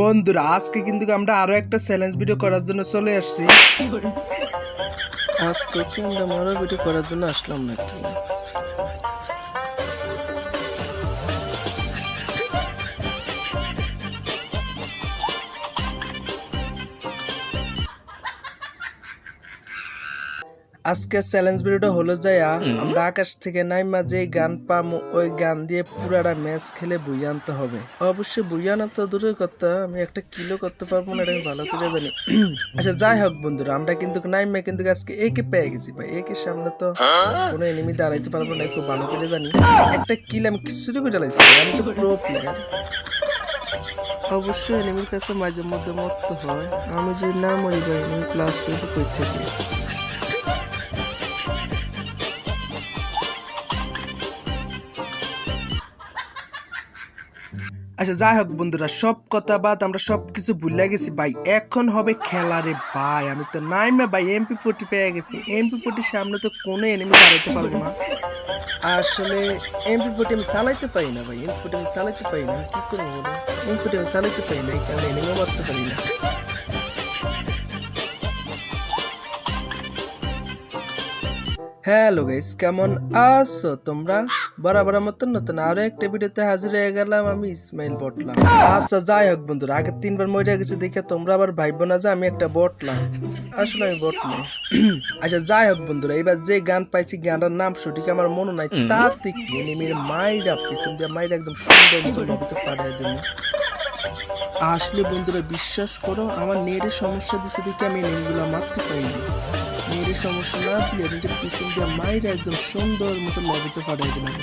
বন্ধুরা, আজকে কিন্তু আমরা আরও একটা চ্যালেঞ্জ ভিডিও করার জন্য চলে আসছি। আজকে কিন্তু আমরা ভিডিও করার জন্য আসলাম নাকি? আজকে চ্যালেঞ্জ ভিডিওটা হলো যাইয়া আমরা আকাশ থেকে নাইমা যে গান পাম ওই গান দিয়ে পুরাটা ম্যাচ খেলে বুইয়ে আনতে হবে। অবশ্যই বুইয়ে আনা তো দূরের কথা আমি একটা কিলো করতে পারব না এটা ভালো করে জানি। আচ্ছা যাই হোক বন্ধুরা আমরা কিন্তু নাইমা কিন্তু আজকে একে পেয়ে গেছি। ভাই একে সামনে তো কোনো এনিমি দাঁড়াইতে পারব না খুব ভালো করে জানি। একটা কিল আমি কিছুটা করে চালাইছি আমি তো প্রো প্লেয়ার অবশ্যই এনিমির কাছে মাঝে মধ্যে মরতে হয় আমি যদি না মরি ভাই এনিমি প্লাস করব কই থেকে? আচ্ছা যাই হোক বন্ধুরা, সব কথা বাদ আমরা সব কিছু ভুলে গেছি। ভাই, এখন হবে খেলা রে ভাই। আমি তো নাইমে, ভাই এমপি ফোর্টি পেয়ে গেছি। এমপি ফোর্টির সামনে তো কোনো এনিমি দাঁড়াইতে পারব না। আসলে এমপি ফোর্টি আমি চালাইতে পারি না, ভাই। এমপি ফোর্টি আমি চালাইতে পারি না। কি করব এমপি ফোর্টি আমি চালাইতে পারি না এনিমিও মারতে পারি না। হ্যালো গাইস কেমন আছো তোমরা? বরাবর মতন নতুন আরও একটা ভিডিওতে হাজির হয়ে গেলাম আমি ইসমাইল বটলাম আচ্ছা যাই হোক বন্ধুরা আগে তিনবার মরে গেছে দেখে তোমরা আবার ভাইবো না যে আমি একটা বটলাম আসলে আমি বট না আচ্ছা যাই হোক বন্ধুরা এবার যে গান পাইছি গানটার নাম সঠিক আমার মনে নাই। তাতে কি নেমের মাইরা পিছন দিয়ে মাইরা একদম সুন্দর মতো লবিতে পাঠাই দেবো আসলে বন্ধুরা বিশ্বাস করো আমার নেটের সমস্যা দিছে দেখে আমি নেমগুলো মারতে পারিনি। সমস্যা না দিয়ে নিজের পিছন দিয়ে মাইরা একদম সুন্দর মতো লবিতে পাঠাই দিলাম।